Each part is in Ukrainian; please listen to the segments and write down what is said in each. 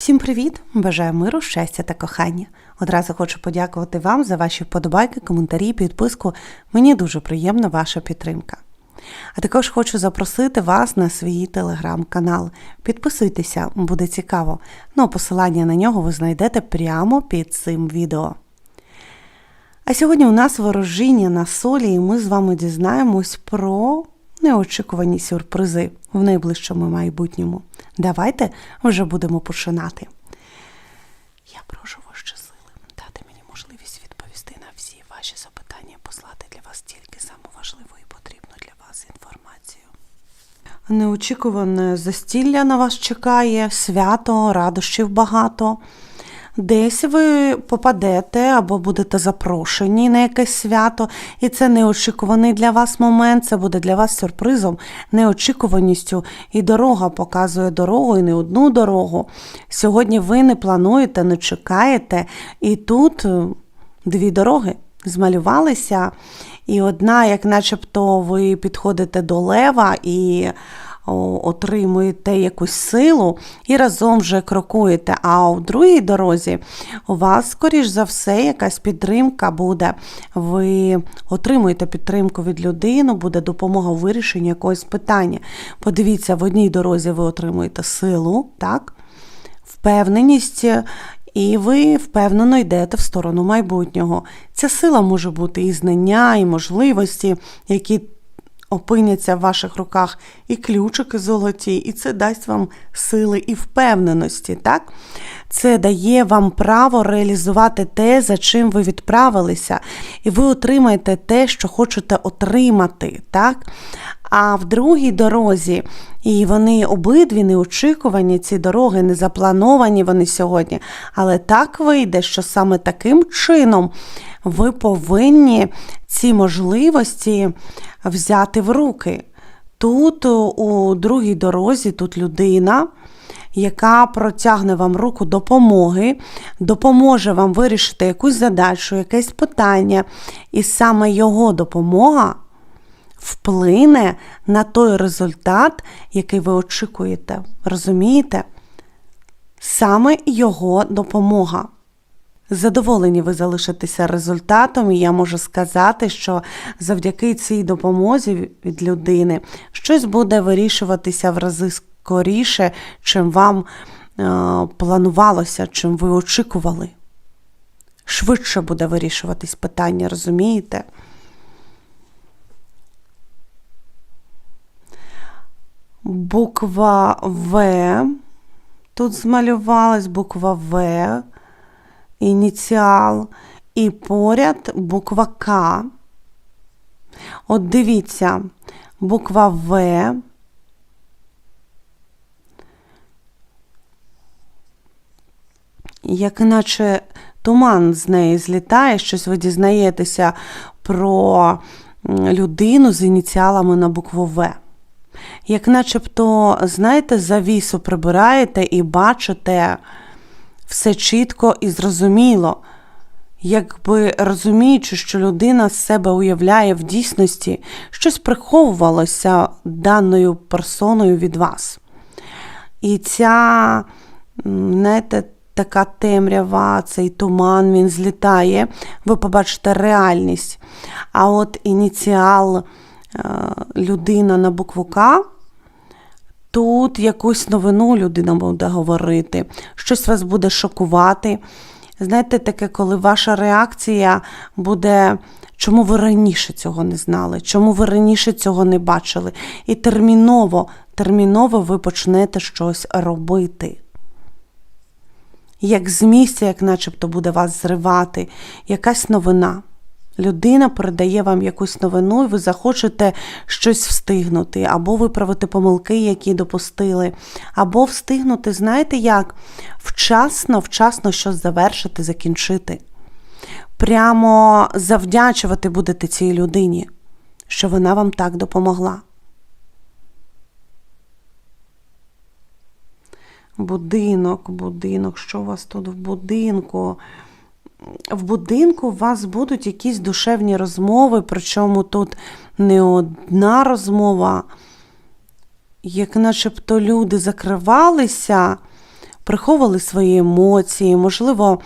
Всім привіт! Бажаю миру, щастя та кохання. Одразу хочу подякувати вам за ваші вподобайки, коментарі, підписку. Мені дуже приємна ваша підтримка. А також хочу запросити вас на свій телеграм-канал. Підписуйтеся, буде цікаво. Ну, а посилання на нього ви знайдете прямо під цим відео. А сьогодні у нас ворожіння на солі, і ми з вами дізнаємось про неочікувані сюрпризи в найближчому майбутньому. Давайте вже будемо починати. Я прошу вищі сили дати мені можливість відповісти на всі ваші запитання, послати для вас тільки саму важливу і потрібну для вас інформацію. Неочікуване застілля на вас чекає, свято, радощів багато. Десь ви попадете або будете запрошені на якесь свято, і це неочікуваний для вас момент, це буде для вас сюрпризом, неочікуваністю. І дорога показує дорогу, і не одну дорогу. Сьогодні ви не плануєте, не чекаєте, і тут е, дві дороги змалювалися, і одна, як начебто, ви підходите до лева і отримуєте якусь силу і разом вже крокуєте. А у другій дорозі у вас, скоріш за все, якась підтримка буде. Ви отримуєте підтримку від людини, буде допомога у вирішенні якогось питання. Подивіться, в одній дорозі ви отримуєте силу, так? впевненість. І ви впевнено йдете в сторону майбутнього. Ця сила може бути і знання, і можливості, які опиняться в ваших руках, і ключики золоті, і це дасть вам сили і впевненості. так? Це дає вам право реалізувати те, за чим ви відправилися, і ви отримаєте те, що хочете отримати. так? А в другій дорозі, і вони обидві неочікувані, ці дороги не заплановані вони сьогодні. Але так вийде, що саме таким чином ви повинні ці можливості взяти в руки. Тут, у другій дорозі, тут людина. Яка протягне вам руку допомоги, допоможе вам вирішити якусь задачу, якесь питання, і саме його допомога вплине на той результат, який ви очікуєте. Розумієте? Саме його допомога. Задоволені ви залишитеся результатом, і я можу сказати, що завдяки цій допомозі від людини щось буде вирішуватися в рази скоріше, чим вам е, планувалося, чим ви очікували. Швидше буде вирішуватись питання, розумієте? Буква В. Тут змалювалась буква В, ініціал, і поряд буква К. От дивіться, буква В. Як наче туман з неї злітає, щось ви дізнаєтеся про людину з ініціалами на букву В як начебто, знаєте, завісу прибираєте і бачите все чітко і зрозуміло, якби розуміючи, що людина з себе уявляє в дійсності, щось приховувалося даною персоною від вас. І ця, знаєте, така темрява, цей туман, він злітає, ви побачите реальність. А от ініціал. Людина на букву К, тут якусь новину людина буде говорити, щось вас буде шокувати. Знаєте, таке, коли ваша реакція буде, чому ви раніше цього не знали, чому ви раніше цього не бачили. І терміново, терміново ви почнете щось робити. Як з місця, як начебто буде вас зривати, якась новина. Людина передає вам якусь новину, і ви захочете щось встигнути, або виправити помилки, які допустили, або встигнути, знаєте як? Вчасно, вчасно щось завершити, закінчити. Прямо завдячувати будете цій людині, що вона вам так допомогла. Будинок, будинок, що у вас тут в будинку? В будинку у вас будуть якісь душевні розмови, причому тут не одна розмова, як начебто люди закривалися, приховували свої емоції, можливо,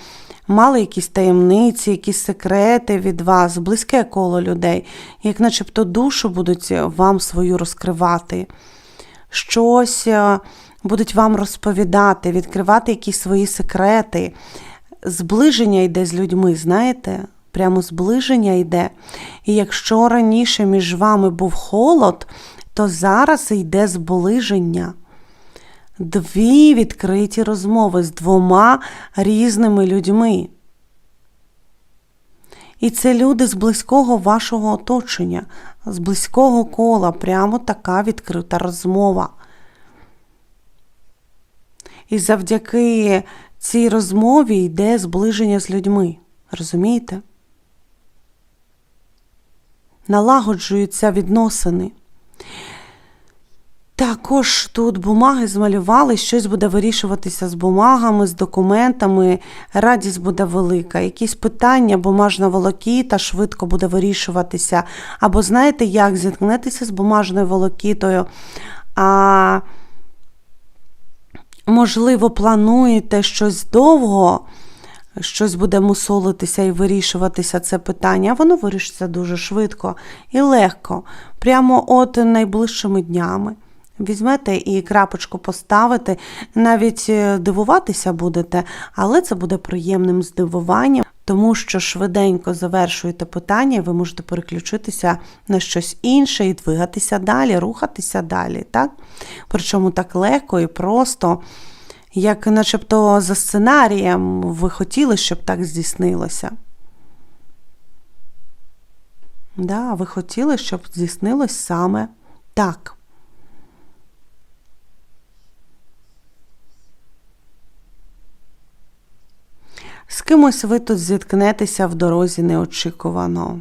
мали якісь таємниці, якісь секрети від вас, близьке коло людей, як начебто душу будуть вам свою розкривати, щось е, будуть вам розповідати, відкривати якісь свої секрети. Зближення йде з людьми, знаєте? Прямо зближення йде. І якщо раніше між вами був холод, то зараз йде зближення. Дві відкриті розмови з двома різними людьми. І це люди з близького вашого оточення, з близького кола, прямо така відкрита розмова. І завдяки цій розмові йде зближення з людьми. Розумієте? Налагоджуються відносини. Також тут бумаги змалювали, щось буде вирішуватися з бумагами, з документами, радість буде велика. Якісь питання, бумажна волокіта швидко буде вирішуватися. Або знаєте, як зіткнетеся з бумажною волокітою, а можливо, плануєте щось довго, щось буде мусолитися і вирішуватися це питання, воно вирішиться дуже швидко і легко, прямо от найближчими днями. Візьмете і крапочку поставите, навіть е, дивуватися будете, але це буде приємним здивуванням, тому що швиденько завершуєте питання, ви можете переключитися на щось інше і двигатися далі, рухатися далі. так? Причому так легко і просто, як начебто за сценарієм ви хотіли, щоб так здійснилося. Да, ви хотіли, щоб здійснилось саме так. З кимось ви тут зіткнетеся в дорозі неочікувано.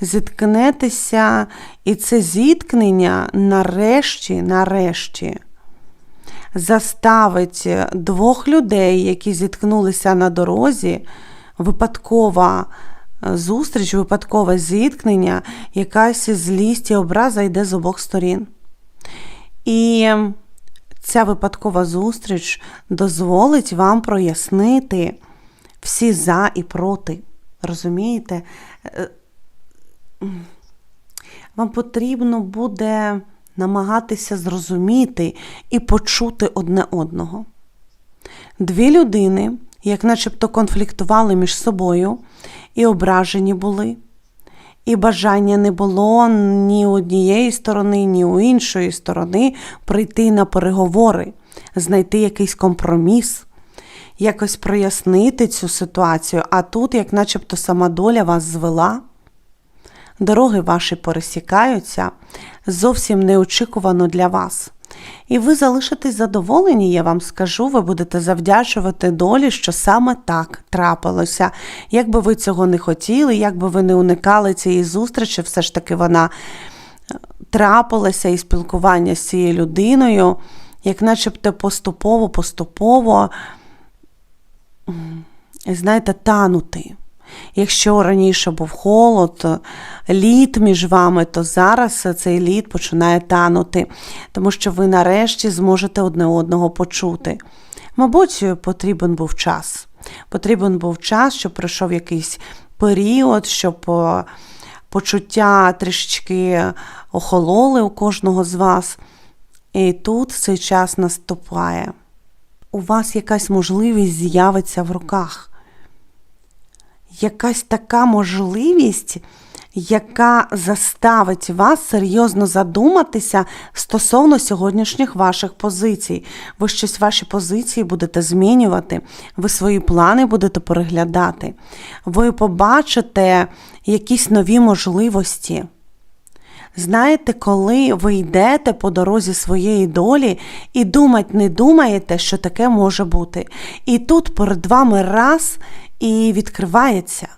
Зіткнетеся, і це зіткнення нарешті, нарешті заставить двох людей, які зіткнулися на дорозі, випадкова зустріч, випадкове зіткнення, якась злість і образа йде з обох сторін. І ця випадкова зустріч дозволить вам прояснити всі за і проти. Розумієте? Е, вам потрібно буде намагатися зрозуміти і почути одне одного. Дві людини, як начебто конфліктували між собою, і ображені були, і бажання не було ні однієї сторони, ні у іншої сторони прийти на переговори, знайти якийсь компроміс якось прояснити цю ситуацію, а тут, як начебто, сама доля вас звела, дороги ваші пересікаються зовсім неочікувано для вас. І ви залишитесь задоволені, я вам скажу, ви будете завдячувати долі, що саме так трапилося. Як би ви цього не хотіли, як би ви не уникали цієї зустрічі, все ж таки вона е, трапилася і спілкування з цією людиною, як начебто поступово-поступово знаєте, танути. Якщо раніше був холод, лід між вами, то зараз цей лід починає танути, тому що ви нарешті зможете одне одного почути. Мабуть, потрібен був час. Потрібен був час, щоб пройшов якийсь період, щоб почуття трішечки охололи у кожного з вас. І тут цей час наступає у вас якась можливість з'явиться в руках. Якась така можливість, яка заставить вас серйозно задуматися стосовно сьогоднішніх ваших позицій. Ви щось ваші позиції будете змінювати, ви свої плани будете переглядати, ви побачите якісь нові можливості. Знаєте, коли ви йдете по дорозі своєї долі і думать не думаєте, що таке може бути. І тут перед вами раз і відкривається.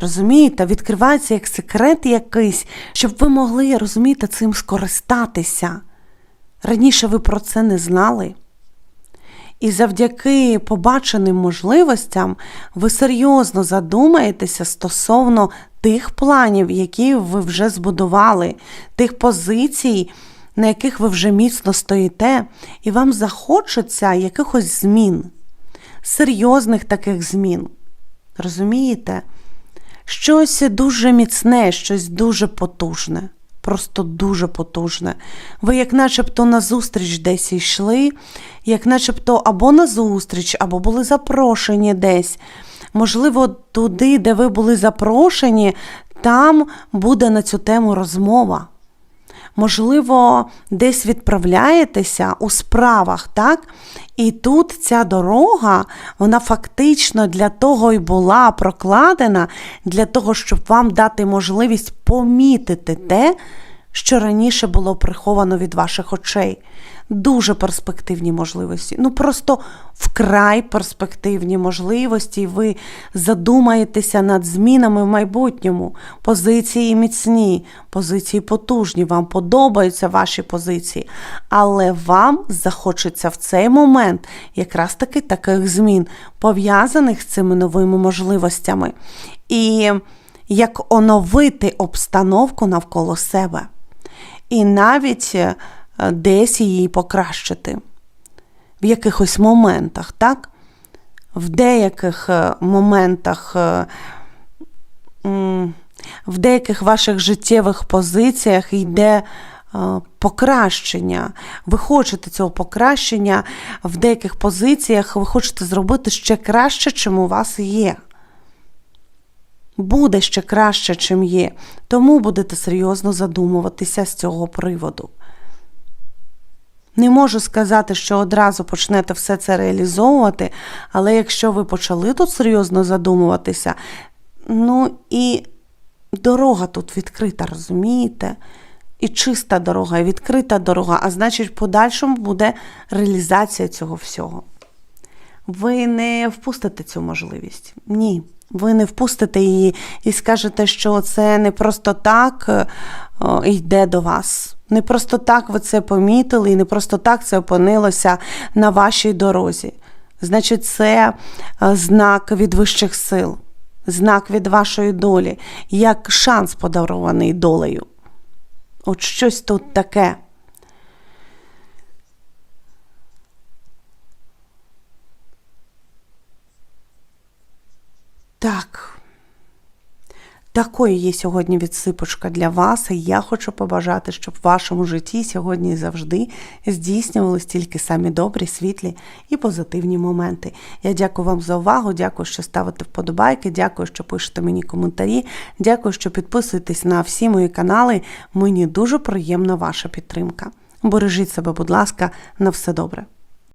Розумієте, відкривається як секрет якийсь, щоб ви могли, розумієте, цим скористатися. Раніше ви про це не знали. І завдяки побаченим можливостям ви серйозно задумаєтеся стосовно тих планів, які ви вже збудували, тих позицій, на яких ви вже міцно стоїте, і вам захочеться якихось змін, серйозних таких змін. Розумієте? Щось дуже міцне, щось дуже потужне. Просто дуже потужне. Ви, як начебто, на зустріч десь йшли, як начебто або на зустріч, або були запрошені десь. Можливо, туди, де ви були запрошені, там буде на цю тему розмова. Можливо, десь відправляєтеся у справах, так? І тут ця дорога, вона фактично для того і була прокладена, для того, щоб вам дати можливість помітити те, що раніше було приховано від ваших очей. Дуже перспективні можливості. Ну просто вкрай перспективні можливості. і Ви задумаєтеся над змінами в майбутньому. Позиції міцні, позиції потужні. Вам подобаються ваші позиції, але вам захочеться в цей момент якраз таки таких змін, пов'язаних з цими новими можливостями. І як оновити обстановку навколо себе. І навіть е, десь її покращити в якихось моментах, так? В деяких е, моментах, е, в деяких ваших життєвих позиціях йде покращення. Ви хочете цього покращення в деяких позиціях, ви хочете зробити ще краще, чим у вас є. Буде ще краще, чим є. Тому будете серйозно задумуватися з цього приводу. Не можу сказати, що одразу почнете все це реалізовувати, але якщо ви почали тут серйозно задумуватися, ну і дорога тут відкрита, розумієте? І чиста дорога, і відкрита дорога, а значить, в подальшому буде реалізація цього всього. Ви не впустите цю можливість. Ні. Ви не впустите її і скажете, що це не просто так йде до вас. Не просто так ви це помітили, і не просто так це опинилося на вашій дорозі. Значить, це е, знак від вищих сил, знак від вашої долі, як шанс подарований долею. От щось тут таке. Так. Такою є сьогодні відсипочка для вас, і я хочу побажати, щоб в вашому житті сьогодні і завжди здійснювалися тільки самі добрі, світлі і позитивні моменти. Я дякую вам за увагу, дякую, що ставите вподобайки, дякую, що пишете мені коментарі, дякую, що підписуєтесь на всі мої канали. Мені дуже приємна ваша підтримка. Бережіть себе, будь ласка, на все добре.